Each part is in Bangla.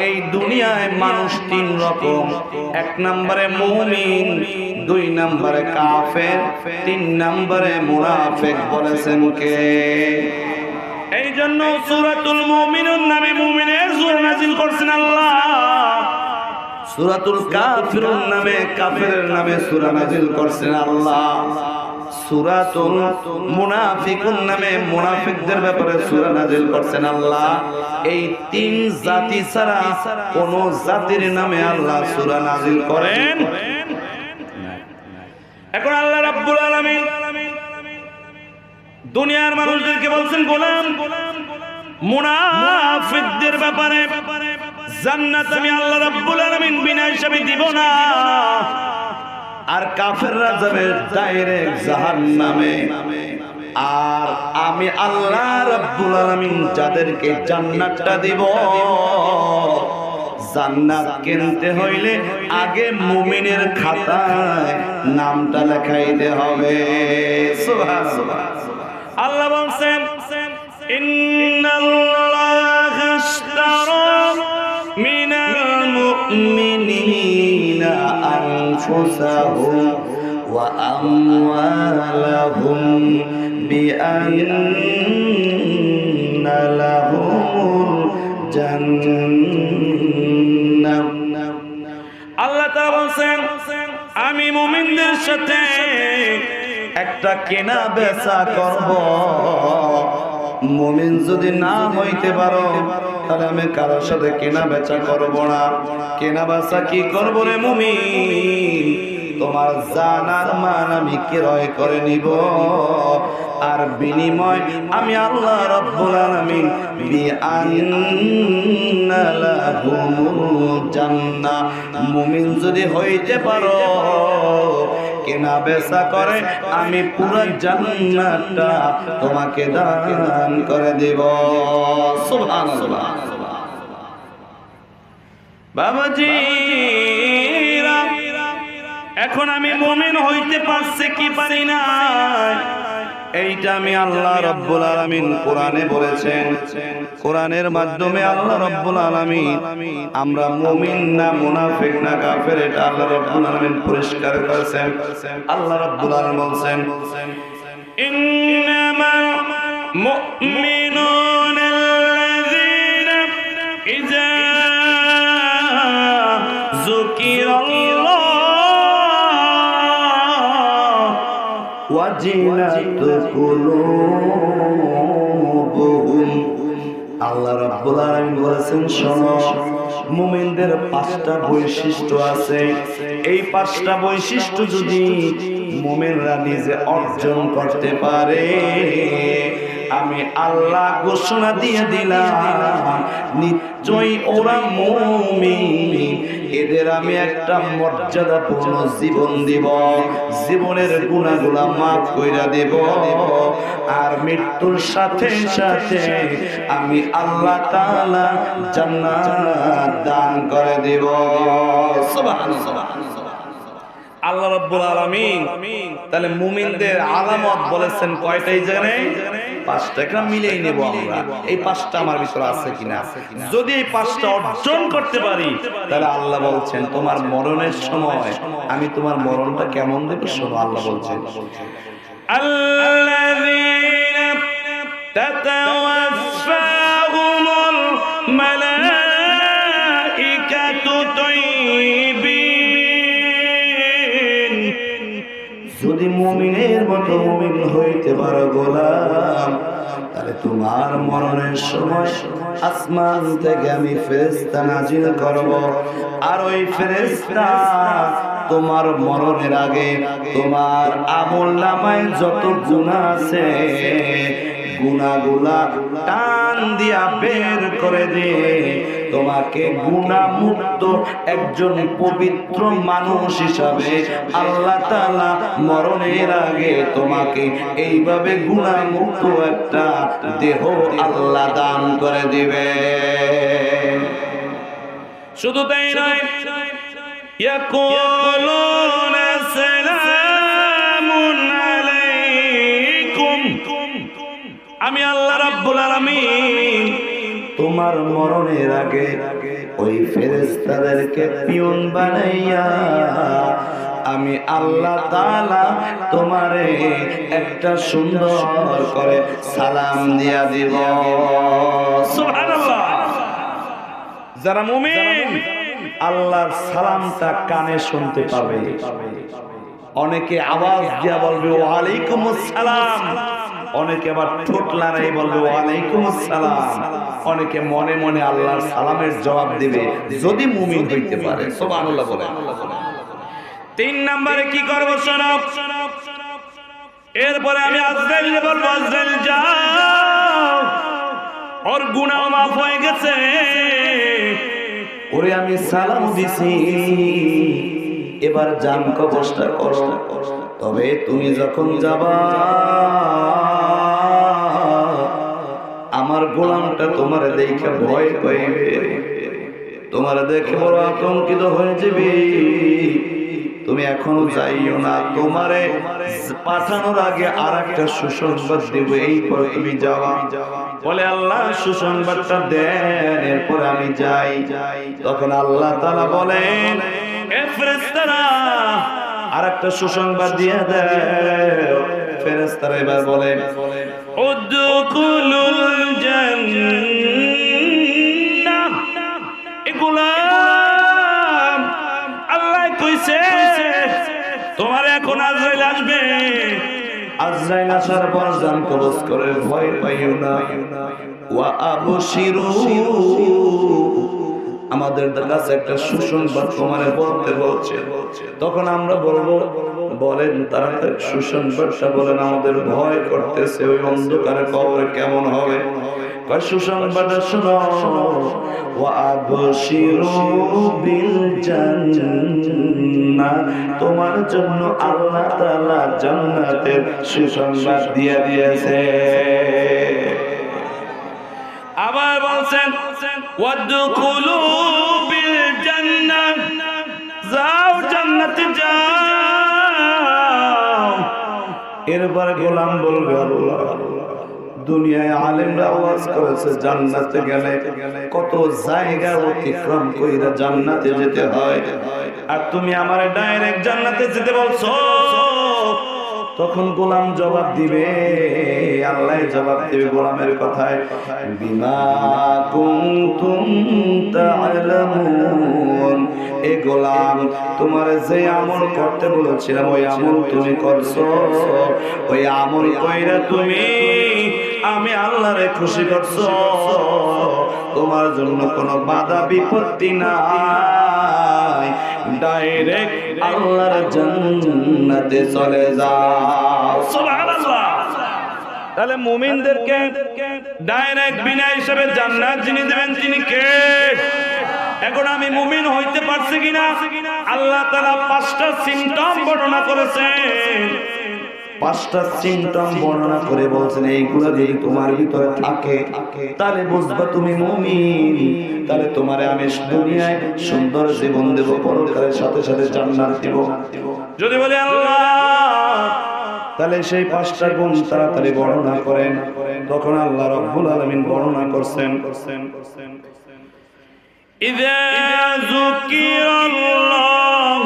এই দুনিয়ায় মানুষ তিন রকম। এক নম্বরে মুমিন, দুই নম্বরে কাফের, তিন নম্বরে মুনাফেক বলেছেন কে? এই জন্য সুরাতুল মুমিনুন নামে মুমিনের সূরা নাযিল করছেন আল্লাহ। সুরাতুল কাফিরুন নামে কাফেরের নামে সুরা নাযিল করছেন আল্লাহ। সূরাতুল মুনাফিকুন নামে মুনাফিকদের ব্যাপারে আল্লাহ। এই তিন জাতি ছাড়া কোন জাতির নামে আল্লাহ সূরা করেন? এখন আল্লাহ রাব্বুল আলামিন দুনিয়ার মানুষদেরকে বলছেন, গোলাম, মুনাফিকদের ব্যাপারে জান্নাত আমি আল্লাহ রাব্বুল আলামিন বিনা হিসাবে দিব না। আর কাফেররা যাবে ডাইরেক্ট জাহান নামে আর আমি আল্লাহ রাব্বুল আলামিন যাদেরকে জান্নাতটা দিব, জান্নাত কিনতে হইলে আগে মুমিনের খাতায় নামটা লেখাইতে হবে। সুবহানাল্লাহ। আল্লাহ বলছেন, ইন্নাল্লাহা ওয়া আমওয়ালাহুম বিআন্না লাহুমুল জান্নাহ আল্লাহ তাআলা বলছেন, আমি মুমিনদের সাথে একটা কেনা বেচা করব। মুমিন যদি না হইতে পারো, তাহলে আমি কারোর সাথে কেনা বেচা করব না। কেনা বেচা কি করব রে মুমিন? তোমার জানার মান আমি ক্রয় করে নিব। আর বিনিময় আমি আল্লাহ রব্বুল আলামিন জান্নাহ। মুমিন যদি হইতে পারো কেনা বেচা করে, আমি পুরো জান্নাতটা তোমাকে দান করে দেব। সুবহানাল্লাহ। বাবাজি এখন আমি মুমিন হইতে পারছি কি পারি না এইটা আমি আল্লাহ রব্বুল আলামিন কোরআনে বলেছেন। কোরআনের মাধ্যমে আল্লাহ রব্বুল আলামিন আমরা মুমিন না মুনাফিক না কাফের, এটা আল্লাহ রব্বুল আলামিন পরিষ্কার করেছেন। আল্লাহ রব্বুল আলামিন বলছেন কুলুবুহুম আল্লাহ রাব্বুল আলামিন বলেছেন, শোনো, মুমিনদের পাঁচটা বৈশিষ্ট্য আছে। এই পাঁচটা বৈশিষ্ট্য যদি মুমিনরা নিজে অর্জন করতে পারে আমি আল্লাহ ঘোষণা দিয়ে দিলাম। নিশ্চয়ই ওরা মুমিন। এদের আমি একটা মর্যাদাপূর্ণ জীবন দিব। জীবনের গুণাগুলা মাফ কইরা দেব। আর মৃত্যুর সাথে সাথে আমি আল্লাহ তাআলা জান্নাত দান করে দেব। আল্লাহ রাব্বুল আলামিন। তাহলে মুমিনদের আলামত বলেছেন কয়টাই জানে পাঁচটা গ্রাম মিলেই নেব আমরা এই পাঁচটা আমার ভিতরে আছে কিনা যদি এই পাঁচটা অর্জন করতে পারি তাহলে আল্লাহ বলছেন তোমার মরণের সময় আমি তোমার মরণটা কেমন দেব সব আল্লাহ বলছেন আল্লাহ তোমার মরণের সময় আসমান থেকে আমি ফেরেস্তা নাজিল করব। আর ওই ফেরেস্তা তোমার মরণের আগে তোমার আমল নামায় যত গুণা আছে গুণাগুলা টান দিয়া বের করে দিয়ে তোমাকে গুণামুক্ত একজন পবিত্র মানুষ হিসাবে আল্লাহ তাআলা মরণের আগে তোমাকে এইভাবে গুণামুক্ত একটা দেহ আল্লাহ দান করে দিবে। শুধু তাই নয় রাব্বুল আলামিন। তোমার মরণের আগে ওই ফেরেস্তাদেরকে পিয়ন বানাইয়া আমি আল্লাহ তাআলা তোমারে একটা সুন্দর করে সালাম দিয়া দিব। সুবহানাল্লাহ। যারা মুমিন আল্লাহর সালামটা কানে শুনতে পাবে। অনেকে আওয়াজ দিয়া বলবে ওয়ালাইকুম আসসালাম অনেকে আবার ঠোঁট লড়াই বলবে, ওয়ালাইকুম আসসালাম। অনেকে মনে মনে আল্লাহর সালামের জবাব দিবে, যদি মুমিন হইতে পারে। সুবহানাল্লাহ বলে। তিন নম্বরে কি করব শোনো? এরপরে আমি আজরাইল বলব, আজরাইল যাও। ওর গুনাহ মাফ হয়ে গেছে। ওরে আমি সালাম দিছি। এবার জান কবরটা করো। তবে তুমি যখন যাবা, আমার গোলামটা তোমার দেখে ভয় পাইবে। তোমার দেখে বড় আতঙ্কিত হয়ে যাবে। তুমি এখনও যাইও না। তোমারে পাঠানোর আগে আর একটা সুসংবাদ দেব। এই পর তুমি যাওয়া বলে আল্লাহ, সুসংবাদটা দেন। এরপর আমি যাই। তখন আল্লাহ তালা বলেন, এ আর একটা সুসংবাদ দিয়ে দেয়। ফেরেস্তারা এবার এগুলাম আল্লাহ এখন আজরাইল আসবে। জান করে, ভয় পাইও না। ওয়া আবশিরু আমাদের কাছে একটা সুসংবাদ তোমারে বলতে বলছে। তখন আমরা বলব, বলেন তাড়াতাড়ি সুসংবাদটা বলেন, আমাদের ভয় করতেছে, ওই অন্ধকারে কবরে কেমন হবে? তোমার জন্য আল্লাহ তাআলা জান্নাতের সুসংবাদ দিয়ে দিয়েছে। আবার বলছেন, ওয়াদখুলু বিল যাও জান্নাতে যাও। এরপরে গোলাম বলবে দুনিয়ায় আলেমরা আওয়াজ করেছে, জান্নাতে গেলে কত জায়গা অতিক্রম কইরা জান্নাতে যেতে হয়। আর তুমি আমার ডাইরেক্ট জান্নাতে যেতে বলছো? তখন গোলাম জবাব দিবে, আল্লাহ জবাব দিবে গোলামের কথায়। বিমা কুনতুম তা'লামুন এ গোলাম, তোমার যে আমল করতে বলেছিলাম, ওই আমল তুমি করছ। ওই আমল কইরা তুমি আমি আল্লাহরে খুশি করছ। তোমার জন্য কোনো বাধা বিপত্তি নাই। ডাইরেক্ট আল্লাহর জান্নাতে চলে যাও সুবহানাল্লাহ। তাহলে মুমিনদেরকে ডাইরেক্ট বিনা হিসেবে জান্নাত যিনি দেবেন, তিনি কে? এখন আমি মুমিন হইতে পারছি কিনা? আল্লাহ তাআলা পাঁচটা সিম্পটম বর্ণনা করেছেন। পাঁচটা সিমটম বর্ণনা করে বলছেন এইগুলো যদি তোমার ভিতরে থাকে তাহলে বুঝবা তুমি মুমিন তাহলে তোমারে আমি দুনিয়ায় সুন্দর জীবন দেব পরকালের সাথে সাথে জান্নাত দেব যদি বলি আল্লাহ তাহলে সেই পাঁচটা গুণ তাড়াতাড়ি বর্ণনা করেন তখন আল্লাহ রব্বুল আলামিন বর্ণনা করছেন إذا ذكر الله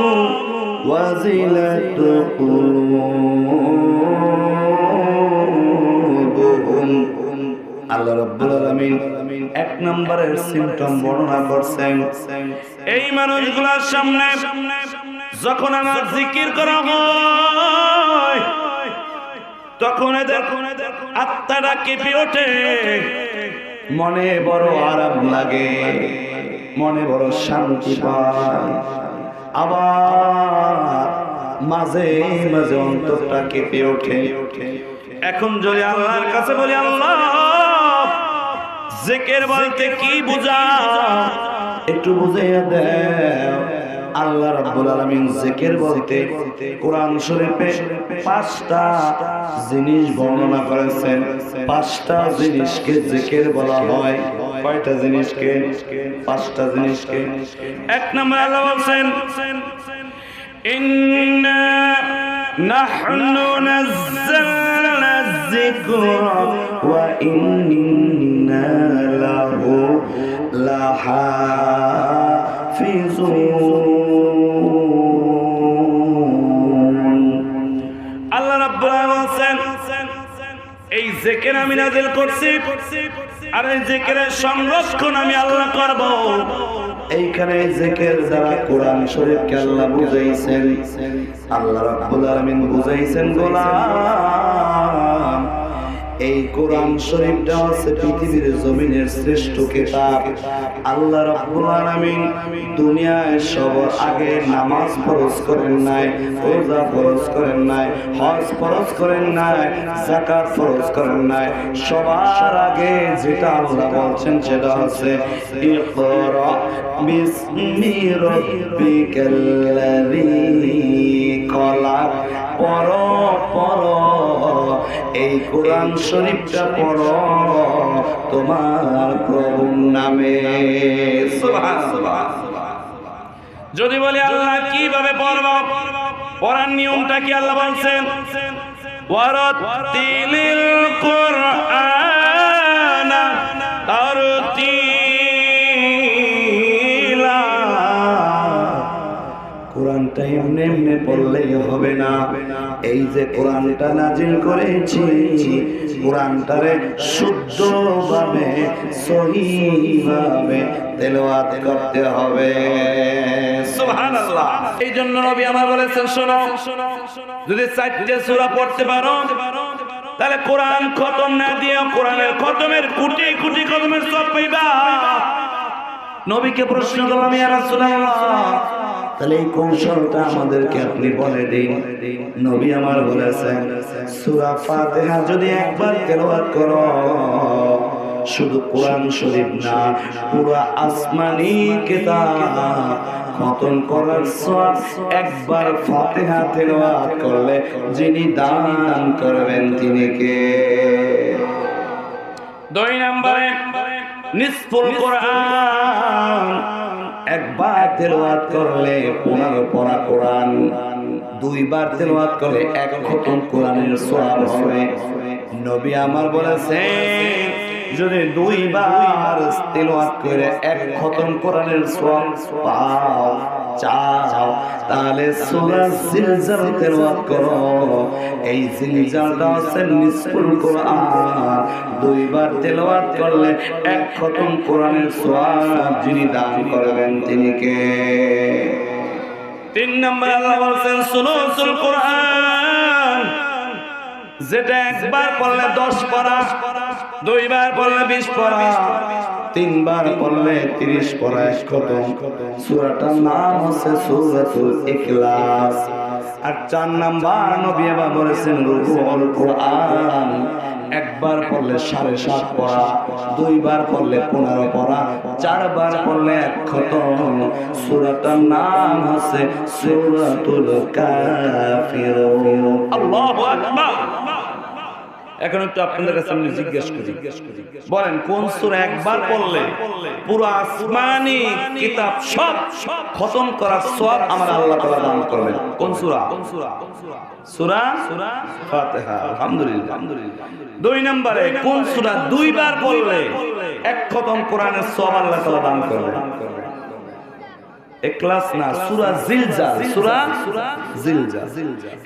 وزلت قلوبهم আল্লাহ রাব্বুল আলামিন এক নম্বরের সিম্পটম বর্ণনা করছেন। এই মানুষগুলোর সামনে যখন আমার জিকির করা হয় তখন এদের আত্মাটা কেঁপে ওঠে। মনে বড় আরাম লাগে মনে বড় শান্তি পায়। আবার মাঝে মাঝে অন্তরটা কেঁপে ওঠে। এখন যদি আল্লাহর কাছে বলি আল্লাহ! জেকের বলতে কি বুঝা? একটু বুঝাইয়া দেও। আল্লাহ রাব্বুল আলামিন জিকির বলতে কোরআন শরীফে পাঁচটা জিনিস বর্ণনা করেছেন। পাঁচটা জিনিসকে জিকির বলা হয়। কয়টা জিনিসকে? পাঁচটা জিনিসকে। এক নম্বর আল্লাহ বলছেন ইন্না নাহনু নাযালনা যিকরা ওয়া ইন্না له لحافظون আল্লাহ রাব্বুল আলামিন এই জিকির আমি নাযিল করছি আর সংরক্ষণ আমি আল্লাহ করব। এইখানে জিকির যারা কোরআন শরীফকে আল্লাহ বুঝাইছেন। আল্লাহ রাব্বুল আলামিন বুঝাইছেন গোলাম। এই কোরআন শরীফটা হচ্ছে পৃথিবীর জমিনের শ্রেষ্ঠ কিতাব। আল্লাহ রাব্বুল আলামিন দুনিয়ায় সবার আগে নামাজ ফরজ করেন নাই, রোজা ফরজ করেন নাই, হজ ফরজ করেন নাই, যাকাত ফরজ করেন নাই। সবার আগে যেটা আল্লাহ বলছেন সেটা হচ্ছে, ইকরা বিসমি খলাক। পড়ো পড়ো এই কোরআন শরীফটা পড়ো, তোমার প্রভুর নামে। যদি বলি আল্লাহ, কীভাবে পড়ব? পড়ার নিয়মটা কি আল্লাহ বলছেন? ওয়ারাতিলিল কুরআনা। পড়লেই হবে না। এই যে কোরআনটা নাজিল করেছি, কোরআনটারে শুদ্ধভাবে, সহিভাবে তেলাওয়াত করতে হবে। সুবহানাল্লাহ। এই জন্য নবী আমার বলেছেন, শোনো, যদি চারটে সূরা পড়তে পারো, তাহলে কোরআন খতম না দিয়ে কোরআনের খতমের কোটি কোটি খতমের সব পাইবা। নবীকে প্রশ্ন করলাম, ইয়া রাসূলুল্লাহ তাহলে এই কৌশলটা আমাদেরকে আপনি বলে দিন। নবী আমার বলেছেন সূরা ফাতিহা যদি একবার তেলাওয়াত করো শুধু কোরআন শরীফ না পুরো আসমানি কিতাব খতম করার সওয়াব একবার ফাতিহা তেলাওয়াত করলে যিনি দান করবেন তিনি কে? দুই নম্বরে নিসফুল কোরআন। একবার তেলাওয়াত করলে পনেরো পড়া কোরআন, দুইবার তেলাওয়াত করলে এক খতম কোরআনের সোয়াব হবে। নবী আমার বলেছেন যদি দুইবার তেলাওয়াত করে এক খতম কোরআনের সওয়াব পাও, চাও, তাহলে সূরা জিলজাল তেলাওয়াত করো। এই জিলজালটা হচ্ছে নিসফুল কোরআন। দুইবার তেলাওয়াত করলে এক খতম কোরআনের সওয়াব যিনি দান করবেন তিনি কে? তিন নম্বর আল্লাহ বলছেন, সুনুসুল কোরআন। যেটা একবার পড়লে দশ পড়া, দুইবার পড়লে বিশ পড়া, তিনবার পড়লে তিরিশ পড়া কত সুরাটার নাম হচ্ছে সুরাতুল ইখলাস। আর চার নাম্বার নবী আবার বলেছেন রুহুল কোরআন। একবার পড়লে সাড়ে সাত পড়া, দুইবার পড়লে পনেরো পড়া, চারবার পড়লে এক খতম। সুরাটার নাম হচ্ছে সুরাতুল কাফিরুন। আল্লাহু আকবার। এখন একটু আপনাদের কাছে আমি জিজ্ঞেস করি। বলেন কোন সূরা একবার পড়লে পুরো আসমানি কিতাব সব খতম করার সব আমার আল্লাহ তাআলা দান করবেন। কোন সূরা? সূরা? ফাতিহা আলহামদুলিল্লাহ। দুই নম্বরে কোন সূরা দুইবার পড়লে এক খতম কোরআনের সব আল্লাহ তাআলা দান করবেন। এক্লাস না, সুরা সূরা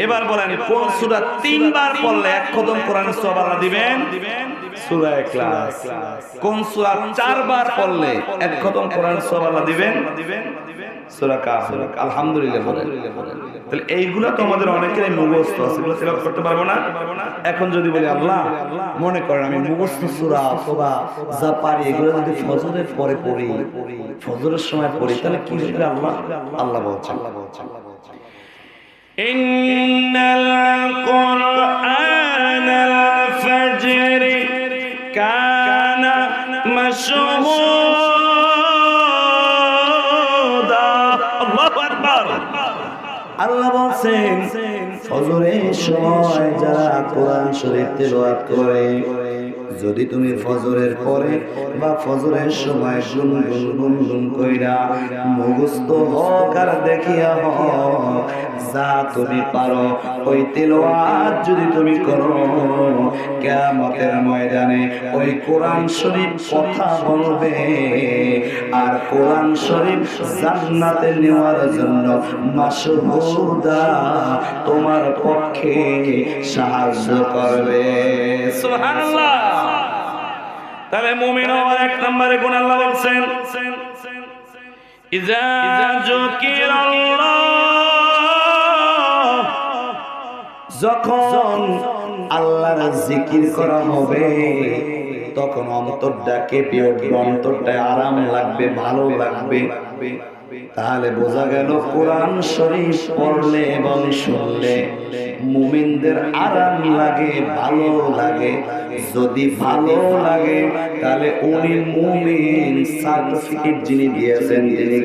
এবার বলেন, কোন সুরা তিনবার পড়লে এক কদম কোরআন সব আল্লাহ দিবেন? এখন যদি বলি, আল্লাহ, মনে করেন আমি মুখস্থ সূরা অথবা যা পারি, এগুলো যদি ফজরের পরে পড়ি, ফজরের সময় পড়ি, তাহলে কি হবে আল্লাহ? আল্লাহ বলছেন। আল্লাহ ফজরের সময় যারা কোরআন শরীফ তেলাওয়াত করে যদি তুমি ফজরের পরে বা ফজরের সময় গুনগুন গুনগুন কইরা মুখস্থ হক আর দেখিয়া হক, যা তুমি পারো ওই তেলাওয়াত যদি তুমি করো, কিয়ামতের ময়দানে ওই কোরআন শরীফ কথা বলবে। আর কোরআন শরীফ জান্নাতে নেওয়ার জন্য মাসুদা তোমার পক্ষে সাহায্য করবে। সুবহানাল্লাহ। তবে মুমিন হওয়ার এক নম্বরে গুণ আল্লাহ বলছেন, ইজা যখন আল্লাহর জিকির করা হবে, তখন অন্তরটা কেঁপে উঠবে অন্তরটা আরাম লাগবে, ভালো লাগবে। তাহলে বোঝা গেল কোরআন শরীফ পড়লে এবং শুনলে। মুমিনদের আরাম লাগে, ভালো লাগে। যদি ভালো লাগে, তাহলে উনি মুমিন, সার্টিফিকেট যিনি দিয়েছেন, তিনি